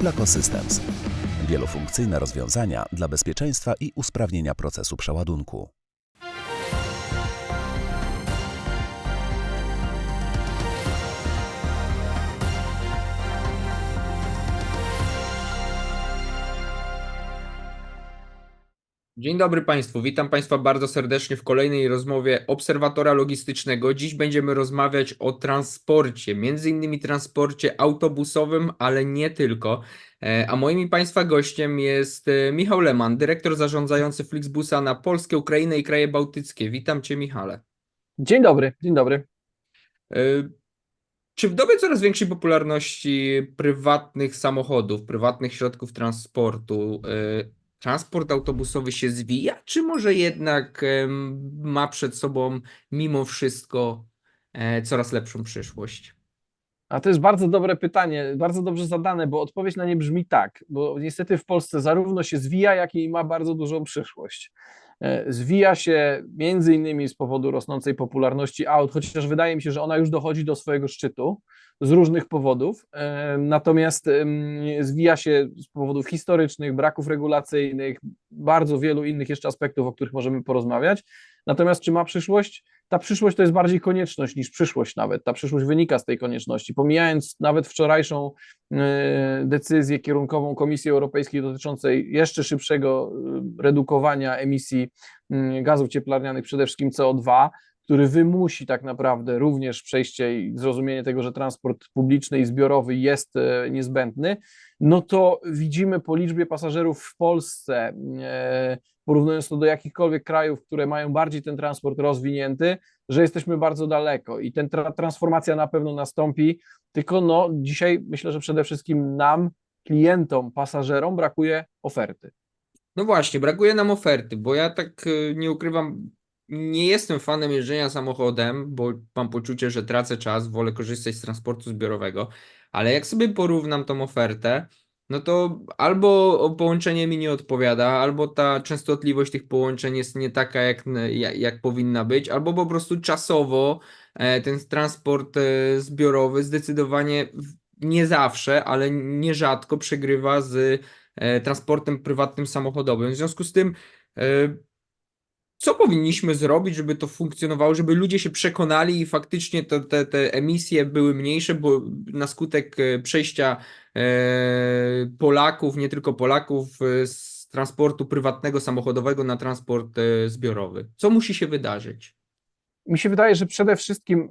Placo Systems. Wielofunkcyjne rozwiązania dla bezpieczeństwa i usprawnienia procesu przeładunku. Dzień dobry Państwu, witam Państwa bardzo serdecznie w kolejnej rozmowie Obserwatora Logistycznego. Dziś będziemy rozmawiać o transporcie, między innymi transporcie autobusowym, ale nie tylko. E, A moim Państwa gościem jest e, Michał Leman, dyrektor zarządzający Flixbusa na Polskę, Ukrainę i kraje bałtyckie. Witam Cię Michale. Dzień dobry, dzień dobry. E, Czy w dobie coraz większej popularności prywatnych samochodów, prywatnych środków transportu, transport autobusowy się zwija, czy może jednak ma przed sobą mimo wszystko e, coraz lepszą przyszłość? A to jest bardzo dobre pytanie, bardzo dobrze zadane, bo odpowiedź na nie brzmi tak, bo niestety w Polsce zarówno się zwija, jak i ma bardzo dużą przyszłość. E, Zwija się między innymi z powodu rosnącej popularności aut, chociaż wydaje mi się, że ona już dochodzi do swojego szczytu z różnych powodów. E, Natomiast zwija się z powodów historycznych, braków regulacyjnych, bardzo wielu innych jeszcze aspektów, o których możemy porozmawiać. Natomiast czy ma przyszłość? Ta przyszłość to jest bardziej konieczność niż przyszłość nawet. Ta przyszłość wynika z tej konieczności. Pomijając nawet wczorajszą e, decyzję kierunkową Komisji Europejskiej dotyczącej jeszcze szybszego e, redukowania emisji mm, gazów cieplarnianych, przede wszystkim CO2, który wymusi tak naprawdę również przejście i zrozumienie tego, że transport publiczny i zbiorowy jest e, niezbędny, no to widzimy po liczbie pasażerów w Polsce, e, porównując to do jakichkolwiek krajów, które mają bardziej ten transport rozwinięty, że jesteśmy bardzo daleko i ten tra transformacja na pewno nastąpi, tylko no dzisiaj myślę, że przede wszystkim nam, klientom, pasażerom brakuje oferty. No właśnie, brakuje nam oferty, bo ja tak e, nie ukrywam, nie jestem fanem jeżdżenia samochodem, bo mam poczucie, że tracę czas, wolę korzystać z transportu zbiorowego, ale jak sobie porównam tą ofertę, no to albo połączenie mi nie odpowiada, albo ta częstotliwość tych połączeń jest nie taka, jak, jak, jak powinna być, albo po prostu czasowo e, ten transport e, zbiorowy zdecydowanie nie zawsze, ale nierzadko przegrywa z e, transportem prywatnym samochodowym. W związku z tym, co powinniśmy zrobić, żeby to funkcjonowało, żeby ludzie się przekonali i faktycznie to, te, te emisje były mniejsze, bo na skutek e, przejścia e, Polaków, nie tylko Polaków, e, z transportu prywatnego samochodowego na transport zbiorowy. Co musi się wydarzyć? Mi się wydaje, że przede wszystkim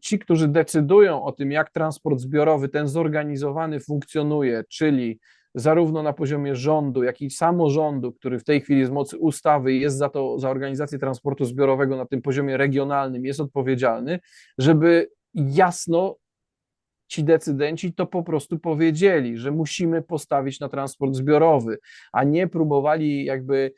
ci, którzy decydują o tym, jak transport zbiorowy, ten zorganizowany funkcjonuje, czyli zarówno na poziomie rządu, jak i samorządu, który w tej chwili z mocy ustawy jest za to, za organizację transportu zbiorowego na tym poziomie regionalnym, jest odpowiedzialny, żeby jasno ci decydenci to po prostu powiedzieli, że musimy postawić na transport zbiorowy, a nie próbowali jakby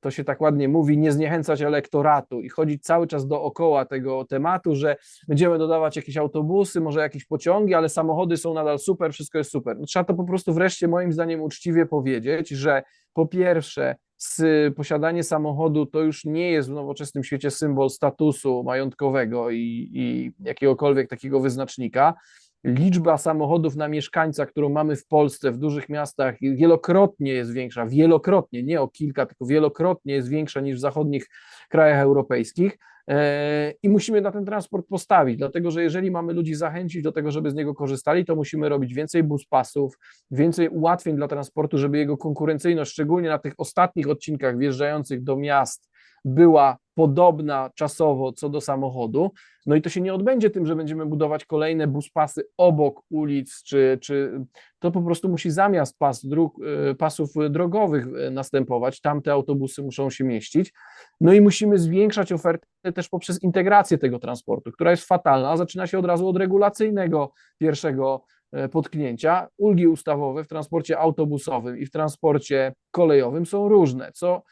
to się tak ładnie mówi, nie zniechęcać elektoratu i chodzić cały czas dookoła tego tematu, że będziemy dodawać jakieś autobusy, może jakieś pociągi, ale samochody są nadal super, wszystko jest super. No, trzeba to po prostu wreszcie moim zdaniem uczciwie powiedzieć, że po pierwsze, posiadanie samochodu to już nie jest w nowoczesnym świecie symbol statusu majątkowego i, i jakiegokolwiek takiego wyznacznika. Liczba samochodów na mieszkańca, którą mamy w Polsce, w dużych miastach, wielokrotnie jest większa, wielokrotnie, nie o kilka, tylko wielokrotnie jest większa niż w zachodnich krajach europejskich. E, I musimy na ten transport postawić, dlatego że jeżeli mamy ludzi zachęcić do tego, żeby z niego korzystali, to musimy robić więcej buspasów, więcej ułatwień dla transportu, żeby jego konkurencyjność, szczególnie na tych ostatnich odcinkach wjeżdżających do miast, była podobna czasowo co do samochodu. No i to się nie odbędzie tym, że będziemy budować kolejne buspasy obok ulic, czy, czy to po prostu musi zamiast pas dróg, e, pasów drogowych e, następować. Tam te autobusy muszą się mieścić. No i musimy zwiększać ofertę też poprzez integrację tego transportu, która jest fatalna. Zaczyna się od razu od regulacyjnego pierwszego e, potknięcia. Ulgi ustawowe w transporcie autobusowym i w transporcie kolejowym są różne, co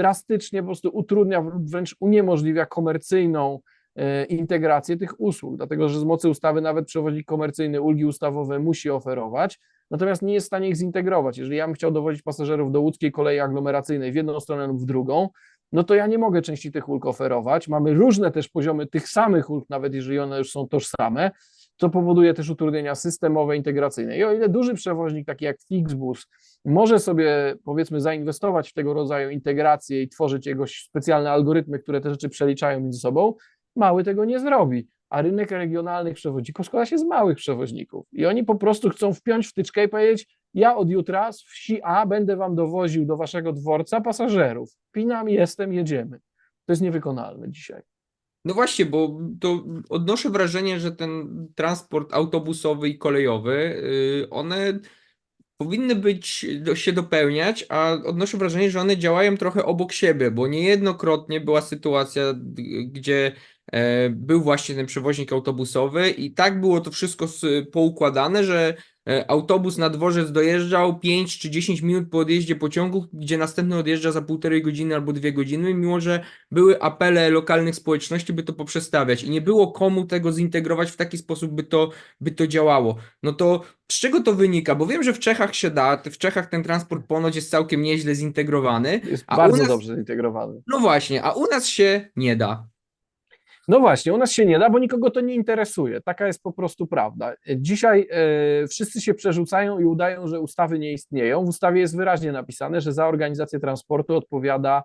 drastycznie po prostu utrudnia, lub wręcz uniemożliwia komercyjną e, integrację tych usług, dlatego że z mocy ustawy nawet przewoźnik komercyjny ulgi ustawowe musi oferować, natomiast nie jest w stanie ich zintegrować. Jeżeli ja bym chciał dowozić pasażerów do łódzkiej kolei aglomeracyjnej w jedną stronę lub w drugą, no to ja nie mogę części tych ulg oferować. Mamy różne też poziomy tych samych ulg, nawet jeżeli one już są tożsame, co powoduje też utrudnienia systemowe, integracyjne. I o ile duży przewoźnik, taki jak Flixbus, może sobie powiedzmy zainwestować w tego rodzaju integrację i tworzyć jego specjalne algorytmy, które te rzeczy przeliczają między sobą, mały tego nie zrobi. A rynek regionalnych przewoźników składa się z małych przewoźników. I oni po prostu chcą wpiąć wtyczkę i powiedzieć: Ja od jutra z wsi A będę wam dowoził do waszego dworca pasażerów. Pinam, jestem, jedziemy. To jest niewykonalne dzisiaj. No właśnie, bo to odnoszę wrażenie, że ten transport autobusowy i kolejowy, y, one powinny być, się dopełniać, a odnoszę wrażenie, że one działają trochę obok siebie, bo niejednokrotnie była sytuacja, gdzie e, był właśnie ten przewoźnik autobusowy i tak było to wszystko poukładane, że autobus na dworzec dojeżdżał 5 czy 10 minut po odjeździe pociągu, gdzie następny odjeżdża za półtorej godziny albo dwie godziny, mimo że były apele lokalnych społeczności, by to poprzestawiać i nie było komu tego zintegrować w taki sposób, by to, by to działało. No to z czego to wynika? Bo wiem, że w Czechach się da, w Czechach ten transport ponoć jest całkiem nieźle zintegrowany. Jest bardzo nas- dobrze zintegrowany. No właśnie, a u nas się nie da. No właśnie, u nas się nie da, bo nikogo to nie interesuje. Taka jest po prostu prawda. Dzisiaj e, wszyscy się przerzucają i udają, że ustawy nie istnieją. W ustawie jest wyraźnie napisane, że za organizację transportu odpowiada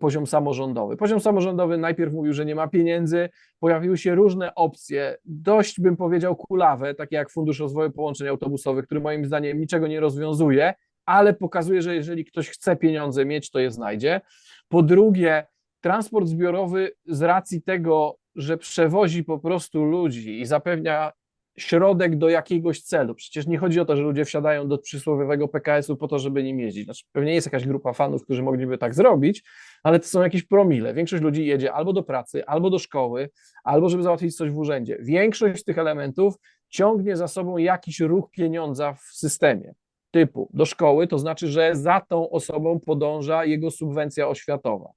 poziom samorządowy. Poziom samorządowy najpierw mówił, że nie ma pieniędzy, pojawiły się różne opcje, dość bym powiedział kulawe, takie jak Fundusz Rozwoju Połączeń Autobusowych, który moim zdaniem niczego nie rozwiązuje, ale pokazuje, że jeżeli ktoś chce pieniądze mieć, to je znajdzie. Po drugie, transport zbiorowy z racji tego, że przewozi po prostu ludzi i zapewnia środek do jakiegoś celu. Przecież nie chodzi o to, że ludzie wsiadają do przysłowiowego PKS-u po to, żeby nim jeździć. Znaczy, pewnie jest jakaś grupa fanów, którzy mogliby tak zrobić, ale to są jakieś promile. Większość ludzi jedzie albo do pracy, albo do szkoły, albo żeby załatwić coś w urzędzie. Większość z tych elementów ciągnie za sobą jakiś ruch pieniądza w systemie. Typu do szkoły, to znaczy, że za tą osobą podąża jego subwencja oświatowa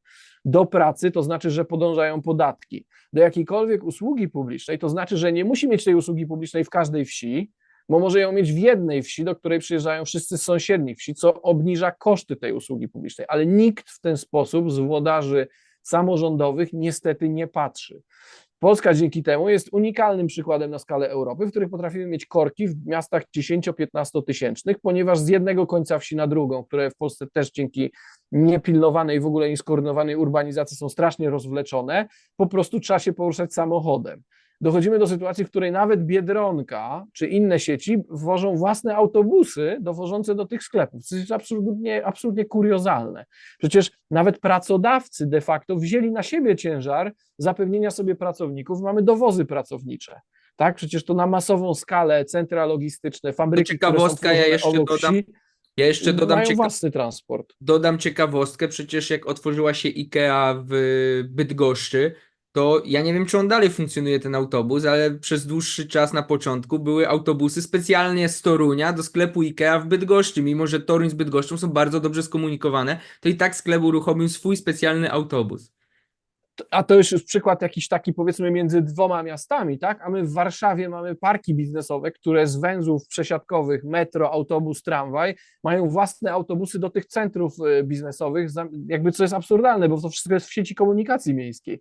do pracy, to znaczy, że podążają podatki. Do jakiejkolwiek usługi publicznej, to znaczy, że nie musi mieć tej usługi publicznej w każdej wsi, bo może ją mieć w jednej wsi, do której przyjeżdżają wszyscy z sąsiednich wsi, co obniża koszty tej usługi publicznej. Ale nikt w ten sposób z włodarzy samorządowych niestety nie patrzy. Polska dzięki temu jest unikalnym przykładem na skalę Europy, w których potrafimy mieć korki w miastach 10-15 tysięcznych, ponieważ z jednego końca wsi na drugą, które w Polsce też dzięki niepilnowanej, w ogóle nieskoordynowanej urbanizacji są strasznie rozwleczone, po prostu trzeba się poruszać samochodem. Dochodzimy do sytuacji, w której nawet Biedronka czy inne sieci wożą własne autobusy dowożące do tych sklepów, co jest absolutnie, absolutnie kuriozalne. Przecież nawet pracodawcy de facto wzięli na siebie ciężar zapewnienia sobie pracowników, mamy dowozy pracownicze. Tak, przecież to na masową skalę centra logistyczne, fabryki, są ciekawostka, ja jeszcze dodam Ja jeszcze dodam, mają cieka własny transport. dodam ciekawostkę, przecież jak otworzyła się IKEA w Bydgoszczy, to ja nie wiem, czy on dalej funkcjonuje ten autobus, ale przez dłuższy czas na początku były autobusy specjalnie z Torunia do sklepu IKEA w Bydgoszczy. Mimo, że Toruń z Bydgoszczą są bardzo dobrze skomunikowane, to i tak sklep uruchomił swój specjalny autobus. A to już jest przykład jakiś taki powiedzmy między dwoma miastami, tak? A my w Warszawie mamy parki biznesowe, które z węzłów przesiadkowych, metro, autobus, tramwaj, mają własne autobusy do tych centrów e, biznesowych, jakby co jest absurdalne, bo to wszystko jest w sieci komunikacji miejskiej.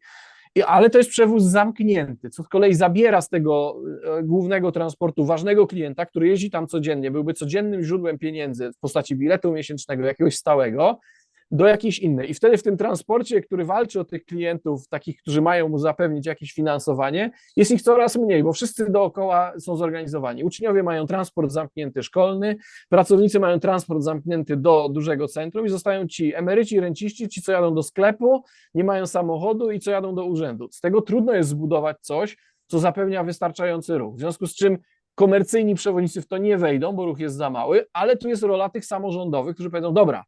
Ale to jest przewóz zamknięty, co z kolei zabiera z tego e, głównego transportu ważnego klienta, który jeździ tam codziennie, byłby codziennym źródłem pieniędzy w postaci biletu miesięcznego, jakiegoś stałego, do jakiejś innej. I wtedy w tym transporcie, który walczy o tych klientów, takich, którzy mają mu zapewnić jakieś finansowanie, jest ich coraz mniej, bo wszyscy dookoła są zorganizowani. Uczniowie mają transport zamknięty szkolny, pracownicy mają transport zamknięty do dużego centrum i zostają ci emeryci, renciści, ci, co jadą do sklepu, nie mają samochodu i co jadą do urzędu. Z tego trudno jest zbudować coś, co zapewnia wystarczający ruch. W związku z czym komercyjni przewoźnicy w to nie wejdą, bo ruch jest za mały, ale tu jest rola tych samorządowych, którzy powiedzą, dobra,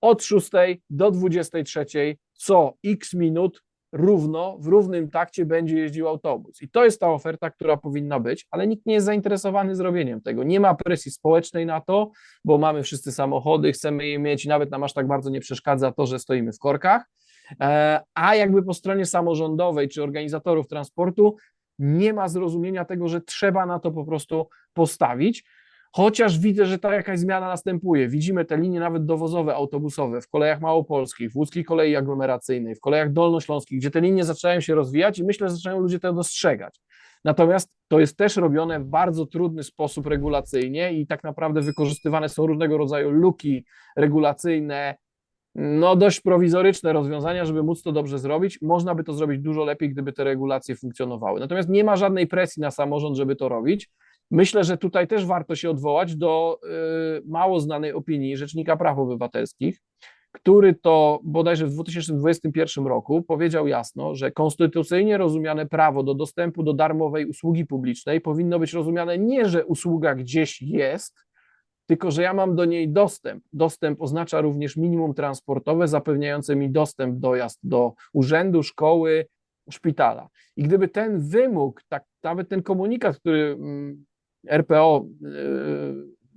od 6 do 23 co x minut równo, w równym takcie będzie jeździł autobus. I to jest ta oferta, która powinna być, ale nikt nie jest zainteresowany zrobieniem tego. Nie ma presji społecznej na to, bo mamy wszyscy samochody, chcemy je mieć nawet nam aż tak bardzo nie przeszkadza to, że stoimy w korkach. E, A jakby po stronie samorządowej czy organizatorów transportu nie ma zrozumienia tego, że trzeba na to po prostu postawić. Chociaż widzę, że ta jakaś zmiana następuje. Widzimy te linie nawet dowozowe, autobusowe w kolejach małopolskich, w łódzkiej kolei aglomeracyjnej, w kolejach dolnośląskich, gdzie te linie zaczynają się rozwijać i myślę, że zaczynają ludzie to dostrzegać. Natomiast to jest też robione w bardzo trudny sposób regulacyjnie i tak naprawdę wykorzystywane są różnego rodzaju luki regulacyjne, no dość prowizoryczne rozwiązania, żeby móc to dobrze zrobić. Można by to zrobić dużo lepiej, gdyby te regulacje funkcjonowały. Natomiast nie ma żadnej presji na samorząd, żeby to robić. Myślę, że tutaj też warto się odwołać do y, mało znanej opinii Rzecznika Praw Obywatelskich, który to bodajże w 2021 roku powiedział jasno, że konstytucyjnie rozumiane prawo do dostępu do darmowej usługi publicznej powinno być rozumiane nie, że usługa gdzieś jest, tylko że ja mam do niej dostęp. Dostęp oznacza również minimum transportowe zapewniające mi dostęp, dojazd do urzędu, szkoły, szpitala. I gdyby ten wymóg, tak, nawet ten komunikat, który mm, RPO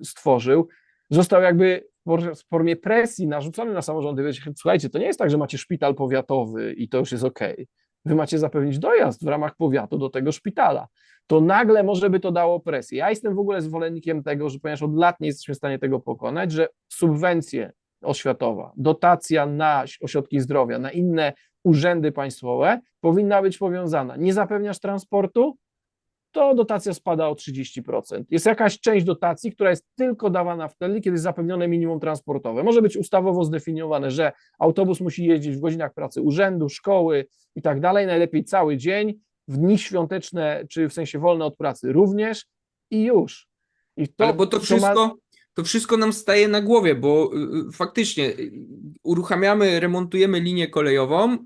y, stworzył, został jakby w formie presji narzucony na samorządy. Wiecie, słuchajcie, to nie jest tak, że macie szpital powiatowy i to już jest ok. Wy macie zapewnić dojazd w ramach powiatu do tego szpitala. To nagle może by to dało presję. Ja jestem w ogóle zwolennikiem tego, że ponieważ od lat nie jesteśmy w stanie tego pokonać, że subwencje oświatowa, dotacja na ośrodki zdrowia, na inne urzędy państwowe powinna być powiązana. Nie zapewniasz transportu, to dotacja spada o 30%. Jest jakaś część dotacji, która jest tylko dawana wtedy, kiedy jest zapewnione minimum transportowe. Może być ustawowo zdefiniowane, że autobus musi jeździć w godzinach pracy urzędu, szkoły i tak dalej, najlepiej cały dzień, w dni świąteczne, czy w sensie wolne od pracy również i już. I to, Ale bo to wszystko, to wszystko nam staje na głowie, bo y, y, faktycznie y, uruchamiamy, remontujemy linię kolejową y,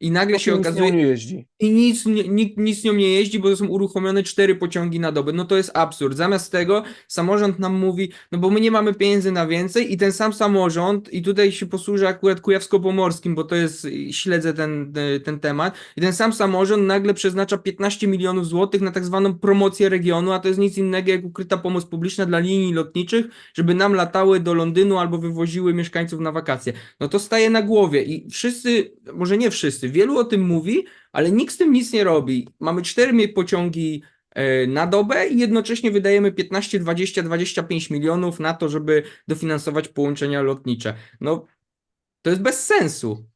i nagle się nic nią okazuje, nie jeździ. i nic, nikt nic nią nie jeździ, bo są uruchomione cztery pociągi na dobę. No to jest absurd. Zamiast tego samorząd nam mówi, no bo my nie mamy pieniędzy na więcej i ten sam samorząd, i tutaj się posłużę akurat Kujawsko-Pomorskim, bo to jest, śledzę ten, ten temat, i ten sam samorząd nagle przeznacza 15 milionów złotych na tak zwaną promocję regionu, a to jest nic innego jak ukryta pomoc publiczna dla linii lotniczych, żeby nam latały do Londynu albo wywoziły mieszkańców na wakacje. No to staje na głowie i wszyscy, może nie wszyscy, wielu o tym mówi, ale nikt z tym nic nie robi. Mamy cztery pociągi e, na dobę i jednocześnie wydajemy 15, 20, 25 milionów na to, żeby dofinansować połączenia lotnicze. No, to jest bez sensu.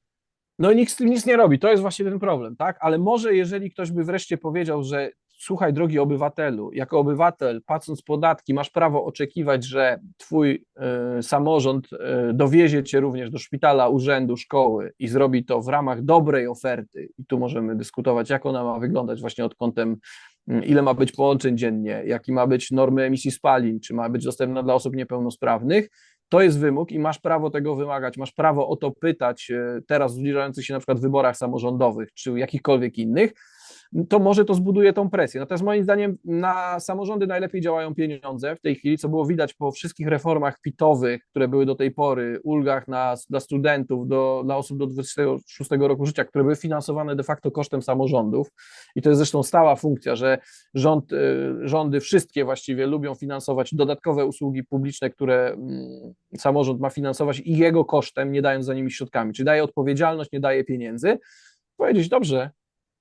No nikt z tym nic nie robi, to jest właśnie ten problem, tak? Ale może jeżeli ktoś by wreszcie powiedział, że słuchaj, drogi obywatelu, jako obywatel, płacąc podatki, masz prawo oczekiwać, że twój y, samorząd y, dowiezie cię również do szpitala, urzędu, szkoły i zrobi to w ramach dobrej oferty. I tu możemy dyskutować, jak ona ma wyglądać właśnie od kątem, y, ile ma być połączeń dziennie, jaki ma być normy emisji spalin, czy ma być dostępna dla osób niepełnosprawnych, to jest wymóg i masz prawo tego wymagać, masz prawo o to pytać e, teraz w zbliżających się na przykład wyborach samorządowych czy jakichkolwiek innych, to może to zbuduje tą presję. Natomiast moim zdaniem na samorządy najlepiej działają pieniądze w tej chwili, co było widać po wszystkich reformach PIT-owych, które były do tej pory, ulgach na, dla studentów, do, dla osób do 26 roku życia, które były finansowane de facto kosztem samorządów. I to jest zresztą stała funkcja, że rząd, y, rządy wszystkie właściwie lubią finansować dodatkowe usługi publiczne, które mm, samorząd ma finansować i jego kosztem, nie dając za nimi środkami. Czyli daje odpowiedzialność, nie daje pieniędzy. Powiedzieć, dobrze,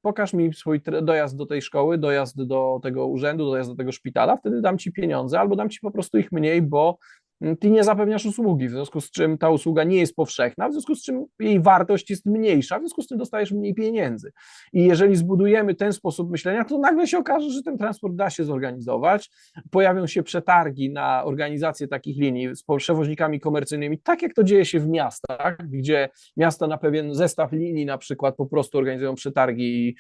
pokaż mi swój dojazd do tej szkoły, dojazd do tego urzędu, dojazd do tego szpitala, wtedy dam ci pieniądze, albo dam ci po prostu ich mniej, bo ty nie zapewniasz usługi, w związku z czym ta usługa nie jest powszechna, w związku z czym jej wartość jest mniejsza, w związku z tym dostajesz mniej pieniędzy. I jeżeli zbudujemy ten sposób myślenia, to nagle się okaże, że ten transport da się zorganizować, pojawią się przetargi na organizację takich linii z przewoźnikami komercyjnymi, tak jak to dzieje się w miastach, gdzie miasta na pewien zestaw linii na przykład po prostu organizują przetargi i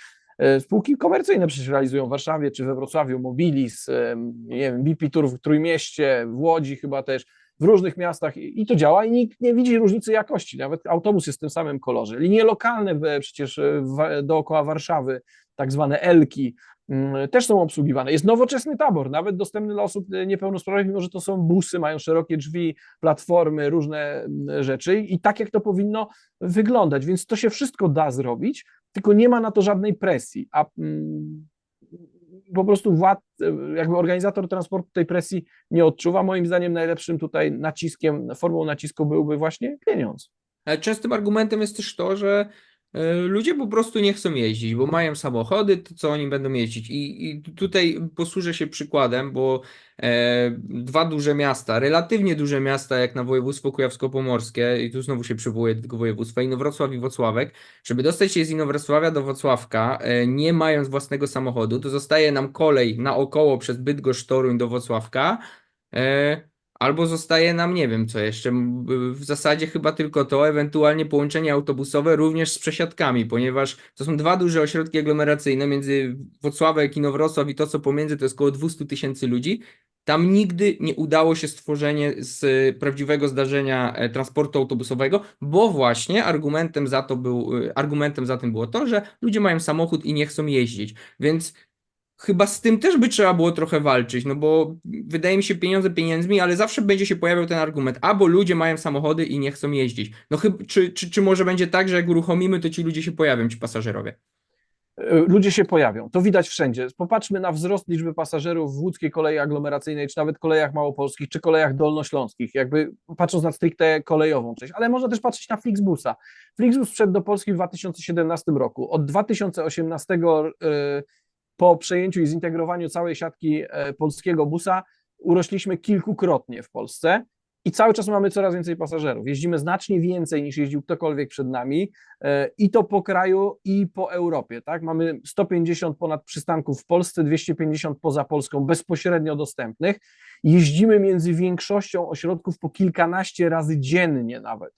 spółki komercyjne przecież realizują w Warszawie czy we Wrocławiu, Mobilis, em, nie wiem, BP Tour w Trójmieście, w Łodzi chyba też, w różnych miastach i to działa i nikt nie widzi różnicy jakości, nawet autobus jest w tym samym kolorze. Linie lokalne e, przecież e, dookoła Warszawy, tak zwane Elki, mm, też są obsługiwane. Jest nowoczesny tabor, nawet dostępny dla osób e, niepełnosprawnych, mimo że to są busy, mają szerokie drzwi, platformy, różne mm, rzeczy i tak jak to powinno wyglądać, więc to się wszystko da zrobić, tylko nie ma na to żadnej presji, a mm, po prostu wład, jakby organizator transportu tej presji nie odczuwa. Moim zdaniem najlepszym tutaj naciskiem, formą nacisku byłby właśnie pieniądz. Ale częstym argumentem jest też to, że e, ludzie po prostu nie chcą jeździć, bo mają samochody, to co oni będą jeździć. I, i tutaj posłużę się przykładem, bo e, dwa duże miasta, relatywnie duże miasta, jak na województwo kujawsko-pomorskie, i tu znowu się przywołuję do tego województwa, Inowrocław i Włocławek, żeby dostać się z Inowrocławia do Włocławka, e, nie mając własnego samochodu, to zostaje nam kolej naokoło przez Bydgoszcz, Toruń do Włocławka, e, albo zostaje nam, nie wiem co jeszcze, w zasadzie chyba tylko to, ewentualnie połączenie autobusowe również z przesiadkami, ponieważ to są dwa duże ośrodki aglomeracyjne między Włocławek i Inowrocław i to co pomiędzy to jest około 200 tysięcy ludzi. Tam nigdy nie udało się stworzenie z prawdziwego zdarzenia e, transportu autobusowego, bo właśnie argumentem za to był, e, argumentem za tym było to, że ludzie mają samochód i nie chcą jeździć. Więc chyba z tym też by trzeba było trochę walczyć, no bo wydaje mi się pieniądze pieniędzmi, ale zawsze będzie się pojawiał ten argument, albo ludzie mają samochody i nie chcą jeździć. No chyba, czy, czy, czy może będzie tak, że jak uruchomimy, to ci ludzie się pojawią, ci pasażerowie? E, ludzie się pojawią. To widać wszędzie. Popatrzmy na wzrost liczby pasażerów w łódzkiej kolei aglomeracyjnej, czy nawet kolejach małopolskich, czy kolejach dolnośląskich, jakby patrząc na stricte kolejową część, ale można też patrzeć na Flixbusa. Flixbus wszedł do Polski w 2017 roku. Od 2018 e, po przejęciu i zintegrowaniu całej siatki e, polskiego busa urośliśmy kilkukrotnie w Polsce. I cały czas mamy coraz więcej pasażerów. Jeździmy znacznie więcej niż jeździł ktokolwiek przed nami, e, i to po kraju, i po Europie. Tak? Mamy 150 ponad przystanków w Polsce, 250 poza Polską bezpośrednio dostępnych. Jeździmy między większością ośrodków po kilkanaście razy dziennie nawet.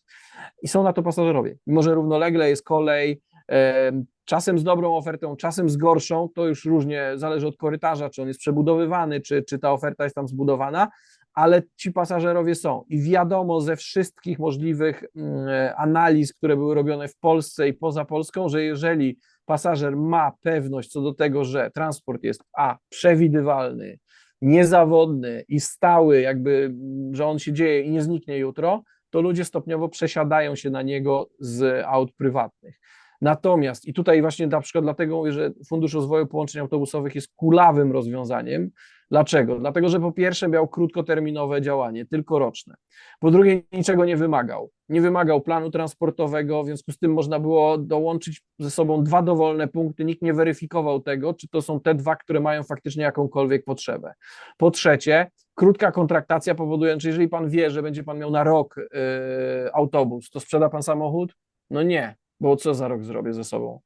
I są na to pasażerowie. Mimo, że równolegle jest kolej, e, czasem z dobrą ofertą, czasem z gorszą, to już różnie zależy od korytarza, czy on jest przebudowywany, czy, czy ta oferta jest tam zbudowana, ale ci pasażerowie są. I wiadomo ze wszystkich możliwych mm, analiz, które były robione w Polsce i poza Polską, że jeżeli pasażer ma pewność co do tego, że transport jest a przewidywalny, niezawodny i stały, jakby, mm, że on się dzieje i nie zniknie jutro, to ludzie stopniowo przesiadają się na niego z aut prywatnych. Natomiast, i tutaj właśnie na przykład dlatego że Fundusz Rozwoju Połączeń Autobusowych jest kulawym rozwiązaniem. Dlaczego? Dlatego, że po pierwsze miał krótkoterminowe działanie, tylko roczne. Po drugie, niczego nie wymagał. Nie wymagał planu transportowego, w związku z tym można było dołączyć ze sobą dwa dowolne punkty. Nikt nie weryfikował tego, czy to są te dwa, które mają faktycznie jakąkolwiek potrzebę. Po trzecie, krótka kontraktacja powoduje, że jeżeli pan wie, że będzie pan miał na rok yy, autobus, to sprzeda pan samochód? No nie, bo co za rok zrobię ze sobą?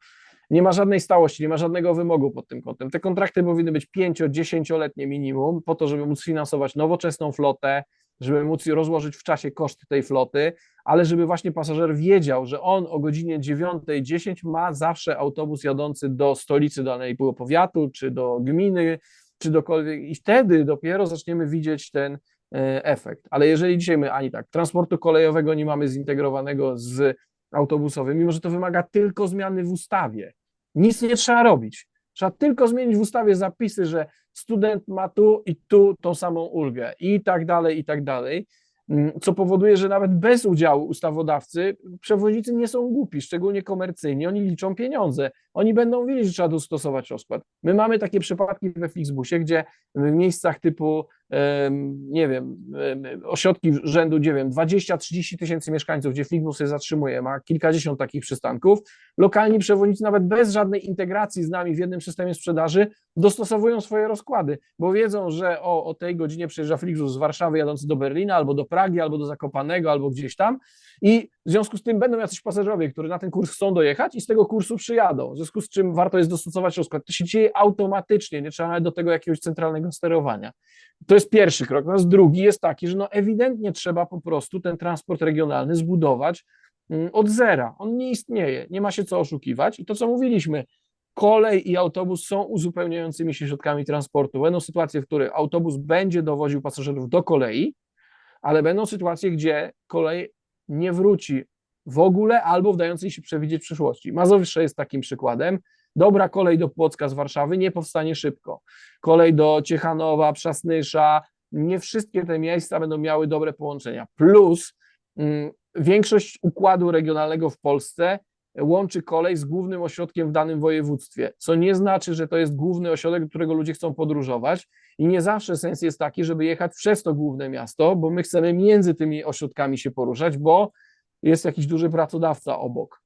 Nie ma żadnej stałości, nie ma żadnego wymogu pod tym kątem. Te kontrakty powinny być 5-10-letnie minimum, po to, żeby móc finansować nowoczesną flotę, żeby móc rozłożyć w czasie koszty tej floty, ale żeby właśnie pasażer wiedział, że on o godzinie 9.10 ma zawsze autobus jadący do stolicy danego powiatu, czy do gminy, czy dokolwiek, i wtedy dopiero zaczniemy widzieć ten e, efekt. Ale jeżeli dzisiaj my ani tak transportu kolejowego nie mamy zintegrowanego z autobusowy, mimo że to wymaga tylko zmiany w ustawie. Nic nie trzeba robić. Trzeba tylko zmienić w ustawie zapisy, że student ma tu i tu tą samą ulgę i tak dalej, i tak dalej. Mm, Co powoduje, że nawet bez udziału ustawodawcy przewoźnicy nie są głupi, szczególnie komercyjni. Oni liczą pieniądze. Oni będą wiedzieć, że trzeba dostosować rozkład. My mamy takie przypadki we Flixbusie, gdzie w miejscach typu, nie wiem, em, ośrodki rzędu, nie wiem, 20-30 tysięcy mieszkańców, gdzie Flixbus się zatrzymuje, ma kilkadziesiąt takich przystanków, lokalni przewoźnicy nawet bez żadnej integracji z nami w jednym systemie sprzedaży dostosowują swoje rozkłady, bo wiedzą, że o, o tej godzinie przyjeżdża Flixbus z Warszawy jadący do Berlina, albo do Pragi, albo do Zakopanego, albo gdzieś tam i w związku z tym będą jacyś pasażerowie, którzy na ten kurs chcą dojechać i z tego kursu przyjadą, w związku z czym warto jest dostosować rozkład. To się dzieje automatycznie, nie trzeba nawet do tego jakiegoś centralnego sterowania. To jest pierwszy krok. Natomiast drugi jest taki, że no ewidentnie trzeba po prostu ten transport regionalny zbudować mm, od zera. On nie istnieje, nie ma się co oszukiwać i to, co mówiliśmy, kolej i autobus są uzupełniającymi się środkami transportu. Będą sytuacje, w których autobus będzie dowoził pasażerów do kolei, ale będą sytuacje, gdzie kolej nie wróci w ogóle albo w dającej się przewidzieć przyszłości. Mazowsze jest takim przykładem. Dobra kolej do Płocka z Warszawy nie powstanie szybko. Kolej do Ciechanowa, Przasnysza, nie wszystkie te miejsca będą miały dobre połączenia. Plus mm, większość układu regionalnego w Polsce łączy kolej z głównym ośrodkiem w danym województwie, co nie znaczy, że to jest główny ośrodek, do którego ludzie chcą podróżować i nie zawsze sens jest taki, żeby jechać przez to główne miasto, bo my chcemy między tymi ośrodkami się poruszać, bo jest jakiś duży pracodawca obok.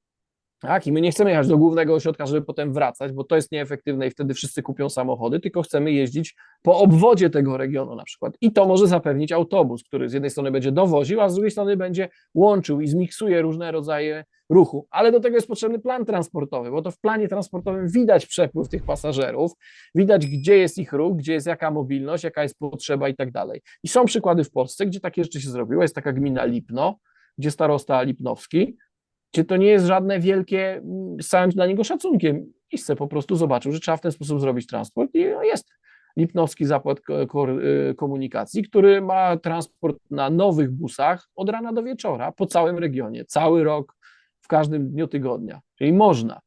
Tak, i my nie chcemy jechać do głównego ośrodka, żeby potem wracać, bo to jest nieefektywne i wtedy wszyscy kupią samochody, tylko chcemy jeździć po obwodzie tego regionu na przykład. I to może zapewnić autobus, który z jednej strony będzie dowoził, a z drugiej strony będzie łączył i zmiksuje różne rodzaje ruchu. Ale do tego jest potrzebny plan transportowy, bo to w planie transportowym widać przepływ tych pasażerów, widać gdzie jest ich ruch, gdzie jest jaka mobilność, jaka jest potrzeba i tak dalej. I są przykłady w Polsce, gdzie takie rzeczy się zrobiło. Jest taka gmina Lipno, gdzie starosta Lipnowski gdzie to nie jest żadne wielkie, mm, z całym dla niego szacunkiem, miejsce po prostu zobaczył, że trzeba w ten sposób zrobić transport i jest Lipnowski Ko- y, Komunikacji, który ma transport na nowych busach od rana do wieczora po całym regionie, cały rok, w każdym dniu tygodnia, czyli można.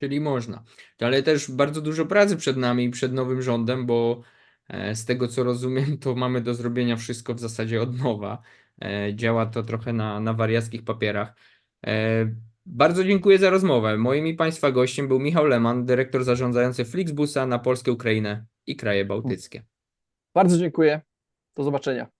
Czyli można. Ale też bardzo dużo pracy przed nami i przed nowym rządem, bo e, z tego co rozumiem, to mamy do zrobienia wszystko w zasadzie od nowa. E, Działa to trochę na, na wariackich papierach. E, Bardzo dziękuję za rozmowę. Moim i Państwa gościem był Michał Leman, dyrektor zarządzający Flixbusa na Polskę, Ukrainę i kraje bałtyckie. Bardzo dziękuję, do zobaczenia.